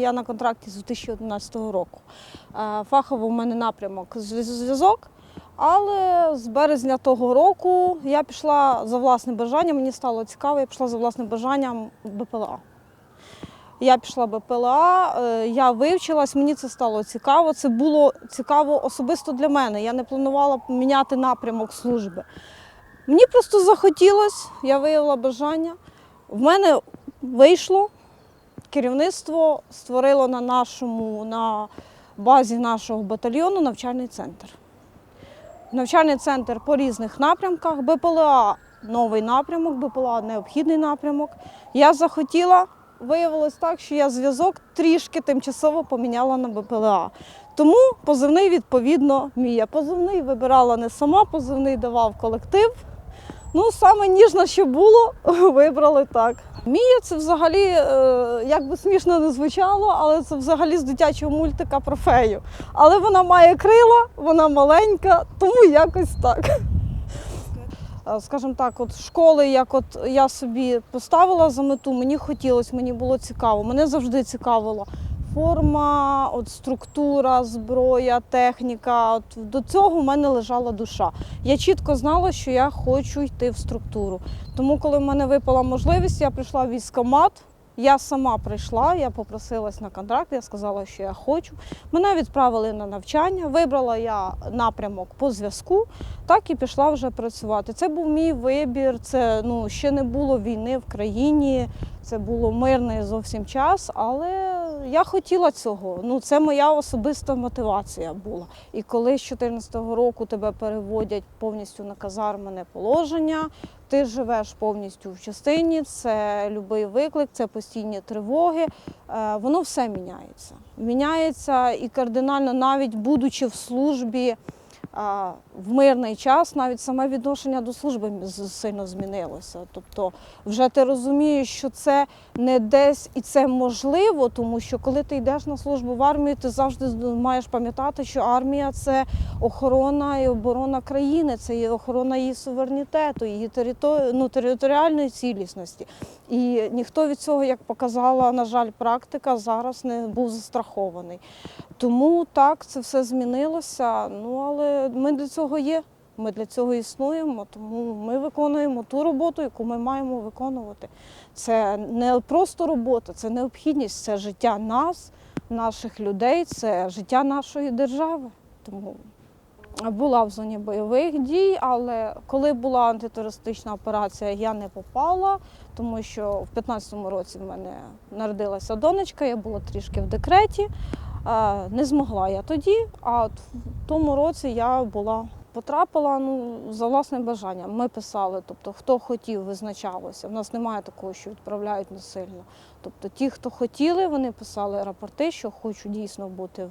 Я на контракті з 2011 року. Е, Фахово в мене напрямок зв'яз- зв'язок. Але з березня того року я пішла за власним бажанням, мені стало цікаво, я пішла за власним бажанням БПЛА. Я пішла БПЛА, е, я вивчилась, мені це стало цікаво. Це було цікаво особисто для мене. Я не планувала міняти напрямок служби. Мені просто захотілося, я виявила бажання. В мене вийшло. Керівництво створило на нашому, на базі нашого батальйону навчальний центр. Навчальний центр по різних напрямках. БПЛА новий напрямок, БПЛА необхідний напрямок. Я захотіла, виявилось так, що я зв'язок трішки тимчасово поміняла на БПЛА. Тому позивний, відповідно, мій. Я позивний вибирала не сама, позивний давав колектив. Ну, саме ніжно, що було, вибрали так. Мія це взагалі, е, як би смішно не звучало, але це взагалі з дитячого мультика про фею. Але вона має крила, вона маленька, тому якось так. Е, Скажімо так, от школи, як от я собі поставила за мету, мені хотілося, мені було цікаво. Мене завжди цікавило форма, от структура, зброя, техніка. От до цього в мене лежала душа. Я чітко знала, що я хочу йти в структуру. Тому, коли в мене випала можливість, я прийшла в військкомат. Я сама прийшла, я попросилась на контракт, я сказала, що я хочу. Мене відправили на навчання, вибрала я напрямок по зв'язку, так і пішла вже працювати. Це був мій вибір, це ну, ще не було війни в країні, це було мирний зовсім час, але я хотіла цього. Ну, це моя особиста мотивація була. І коли з 2014 року тебе переводять повністю на казармене положення, ти живеш повністю в частині, це будь-який виклик, це постійні тривоги. Е, Воно все міняється. Міняється і кардинально, навіть будучи в службі в мирний час, навіть саме відношення до служби сильно змінилося. Тобто, вже ти розумієш, що це не десь і це можливо, тому що коли ти йдеш на службу в армію, ти завжди маєш пам'ятати, що армія це охорона і оборона країни, це є охорона її суверенітету, її територи... ну, територіальної цілісності. І ніхто від цього, як показала, на жаль, практика, зараз не був застрахований. Тому так, це все змінилося. Ну але ми для цього є. Ми для цього існуємо, тому ми виконуємо ту роботу, яку ми маємо виконувати. Це не просто робота, це необхідність, це життя нас, наших людей, це життя нашої держави. Тому була в зоні бойових дій, але коли була антитерористична операція, я не попала, тому що в 15-му році в мене народилася донечка, я була трішки в декреті. Не змогла я тоді, а в тому році я була. Потрапила ну, за власним бажанням. Ми писали, тобто хто хотів, визначалося. У нас немає такого, що відправляють насильно. Тобто ті, хто хотіли, вони писали рапорти, що хочу дійсно бути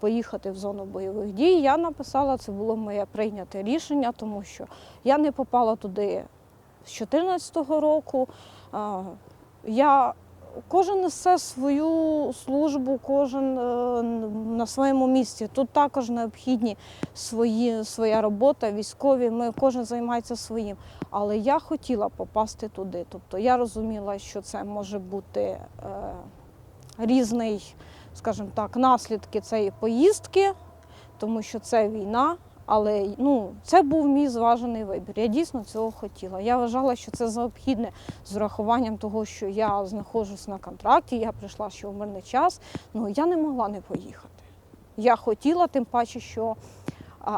поїхати в зону бойових дій. Я написала, це було моє прийняте рішення, тому що я не попала туди з 2014 року. Я Кожен несе свою службу, кожен е, на своєму місці. Тут також необхідні свої, своя робота, військові. Ми кожен займається своїм. Але я хотіла попасти туди. Тобто я розуміла, що це може бути е, різний, скажімо так, наслідки цієї поїздки, тому що це війна. Але ну, це був мій зважений вибір. Я дійсно цього хотіла. Я вважала, що це необхідне з урахуванням того, що я знаходжусь на контракті, я прийшла ще в мирний час. Ну я не могла не поїхати. Я хотіла, тим паче, що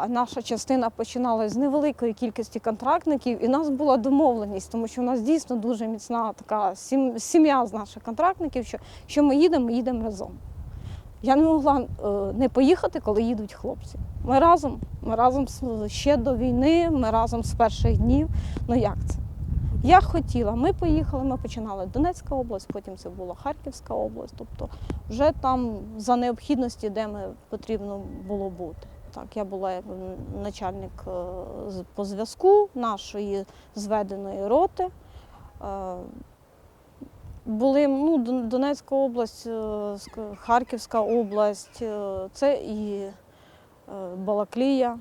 наша частина починалась з невеликої кількості контрактників, і в нас була домовленість, тому що у нас дійсно дуже міцна така сім'я з наших контрактників, що, що ми їдемо, ми їдемо разом. Я не могла е, не поїхати, коли їдуть хлопці. Ми разом, ми разом ще до війни, ми разом з перших днів. Ну як це? Я хотіла, ми поїхали, ми починали Донецька область, потім це була Харківська область. Тобто вже там за необхідності, де ми потрібно було бути. Так, я була як начальник е, по зв'язку нашої зведеної роти. Були ну, Донецька область, е, Харківська область, е, це і е, Балаклія,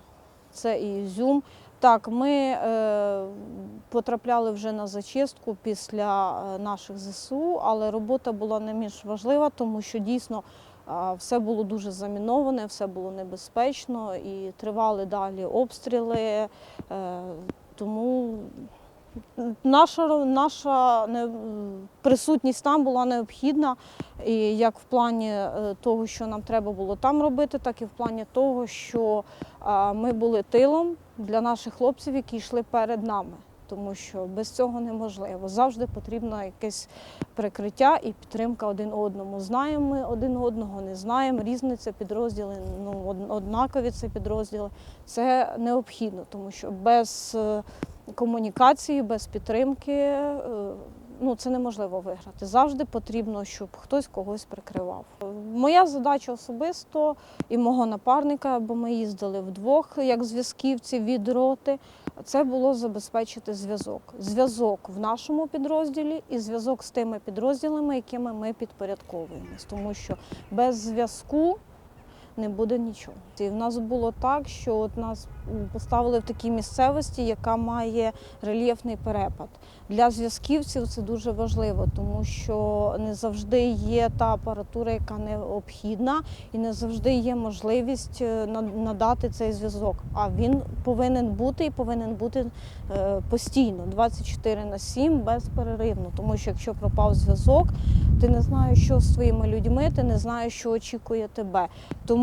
це і Ізюм. Так, ми потрапляли вже на зачистку після наших ЗСУ, але робота була не менш важлива, тому що дійсно все було дуже заміноване, все було небезпечно і тривали далі обстріли. Тому наша, наша присутність там була необхідна, і як в плані е, того, що нам треба було там робити, так і в плані того, що ми були тилом для наших хлопців, які йшли перед нами. Тому що без цього неможливо. Завжди потрібно якесь прикриття і підтримка один одному. Знаємо ми один одного, не знаємо. Різні це підрозділи, ну однакові це підрозділи. Це необхідно, тому що без е, комунікації, без підтримки е, ну, це неможливо виграти. Завжди потрібно, щоб хтось когось прикривав. Моя задача особисто і мого напарника, бо ми їздили вдвох як зв'язківці від роти. Це було забезпечити зв'язок. Зв'язок в нашому підрозділі і зв'язок з тими підрозділами, якими ми підпорядковуємось. Тому що без зв'язку не буде нічого. І в нас було так, що от нас поставили в такій місцевості, яка має рельєфний перепад. Для зв'язківців це дуже важливо, тому що не завжди є та апаратура, яка необхідна, і не завжди є можливість е, надати цей зв'язок. А він повинен бути і повинен бути е, постійно, 24 на 7, безперервно. Тому що якщо пропав зв'язок, ти не знаєш, що з твоїми людьми, ти не знаєш, що очікує тебе. Тому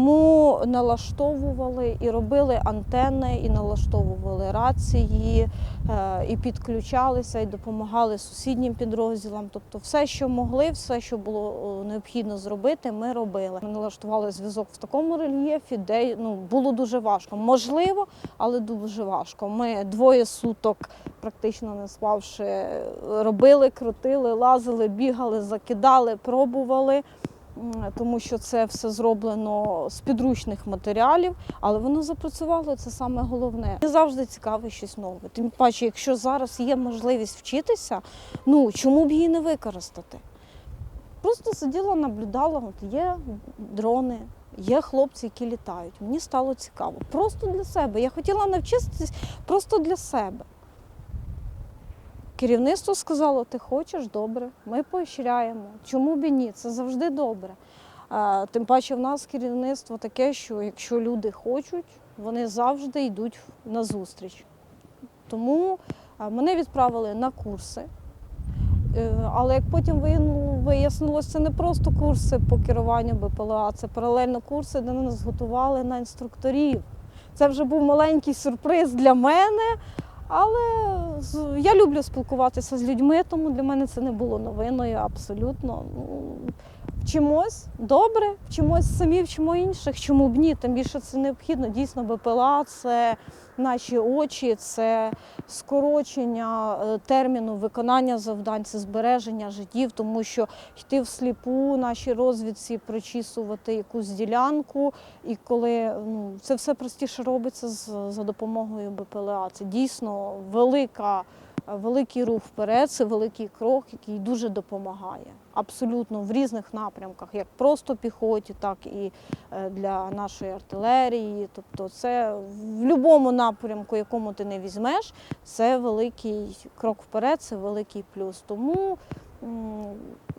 налаштовували і робили антенни, і налаштовували рації, е, і підключалися, і допомагали сусіднім підрозділам. Тобто, все, що могли, все, що було необхідно зробити, ми робили. Ми налаштували зв'язок в такому рельєфі, де ну було дуже важко. Можливо, але дуже важко. Ми двоє суток, практично не спавши, робили, крутили, лазили, бігали, закидали, пробували. Тому що це все зроблено з підручних матеріалів, але воно запрацювало. Це саме головне. Мені завжди цікаве щось нове. Тим паче, якщо зараз є можливість вчитися, ну чому б її не використати? Просто сиділа, наблюдала, от є дрони, є хлопці, які літають. Мені стало цікаво. Просто для себе. Я хотіла навчитись просто для себе. Керівництво сказало, ти хочеш, добре, ми поощряємо. Чому б і ні? Це завжди добре. Тим паче, в нас керівництво таке, що якщо люди хочуть, вони завжди йдуть на зустріч. Тому мене відправили на курси. Е, Але як потім вияснило- вияснилось, це не просто курси по керуванню БПЛА, це паралельно курси, де нас готували на інструкторів. Це вже був маленький сюрприз для мене. Але я люблю спілкуватися з людьми, тому для мене це не було новиною абсолютно. Вчимось добре, вчимось самі, вчимо інших. Чому б ні? Тим більше це необхідно. Дійсно, БПЛА це наші очі, це скорочення е, терміну виконання завдань, це збереження життів, тому що йти всліпу нашій розвідці, прочісувати якусь ділянку, і коли ну, це все простіше робиться з, за допомогою БПЛА. Це дійсно велика, великий рух вперед, це великий крок, який дуже допомагає. Абсолютно в різних напрямках, як просто піхоті, так і е, для нашої артилерії. Тобто, це в будь-якому напрямку, якому ти не візьмеш, це великий крок вперед, це великий плюс. Тому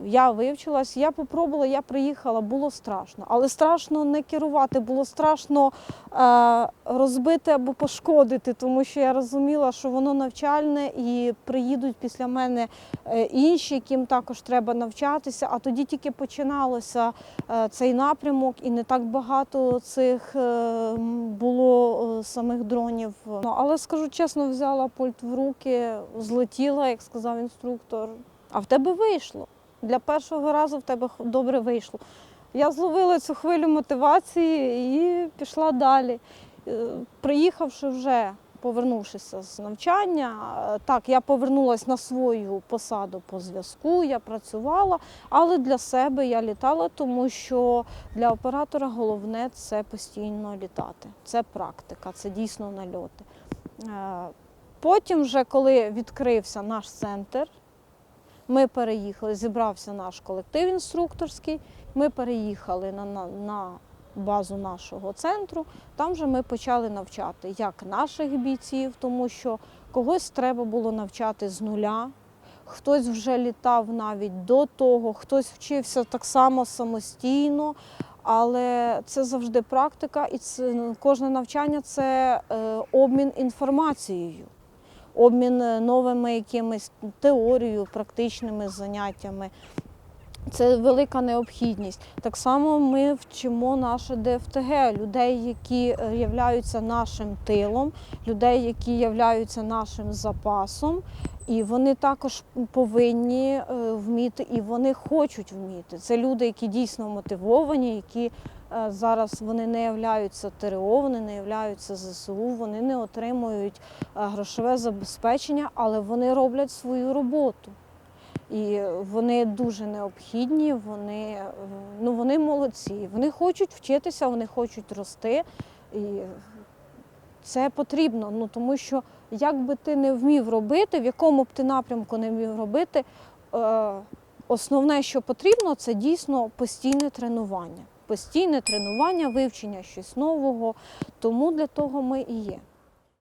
я вивчилась, я попробувала, я приїхала, було страшно. Але страшно не керувати, було страшно е, розбити або пошкодити, тому що я розуміла, що воно навчальне і приїдуть після мене е, інші, яким також треба навчатися. А тоді тільки починалося е, цей напрямок, і не так багато цих е, було самих дронів. Ну, але скажу чесно, взяла пульт в руки, злетіла, як сказав інструктор. А в тебе вийшло. Для першого разу в тебе добре вийшло. Я зловила цю хвилю мотивації і пішла далі. Е, Приїхавши вже, повернувшися з навчання, е, так, я повернулася на свою посаду по зв'язку, я працювала, але для себе я літала, тому що для оператора головне це постійно літати. Це практика, це дійсно нальоти. Е, Потім, вже коли відкрився наш центр, ми переїхали, зібрався наш колектив інструкторський. Ми переїхали на, на, на базу нашого центру. Там же ми почали навчати як наших бійців, тому що когось треба було навчати з нуля. Хтось вже літав навіть до того, хтось вчився так само самостійно, але це завжди практика, і це, кожне навчання це е, обмін інформацією, обмін е, новими якимись теорією, практичними заняттями. Це велика необхідність. Так само ми вчимо наше ДФТГ, людей, які е, являються нашим тилом, людей, які являються нашим запасом. І вони також повинні е, вміти, і вони хочуть вміти. Це люди, які дійсно мотивовані, які зараз вони не являються ТРО, вони не являються ЗСУ, вони не отримують е, грошове забезпечення, але вони роблять свою роботу. І вони дуже необхідні, вони, е, ну, вони молодці, вони хочуть вчитися, вони хочуть рости. І це потрібно, ну, тому що як би ти не вмів робити, в якому б ти напрямку не вмів робити, е, основне, що потрібно, це дійсно постійне тренування. Постійне тренування, вивчення щось нового. Тому для того ми і є.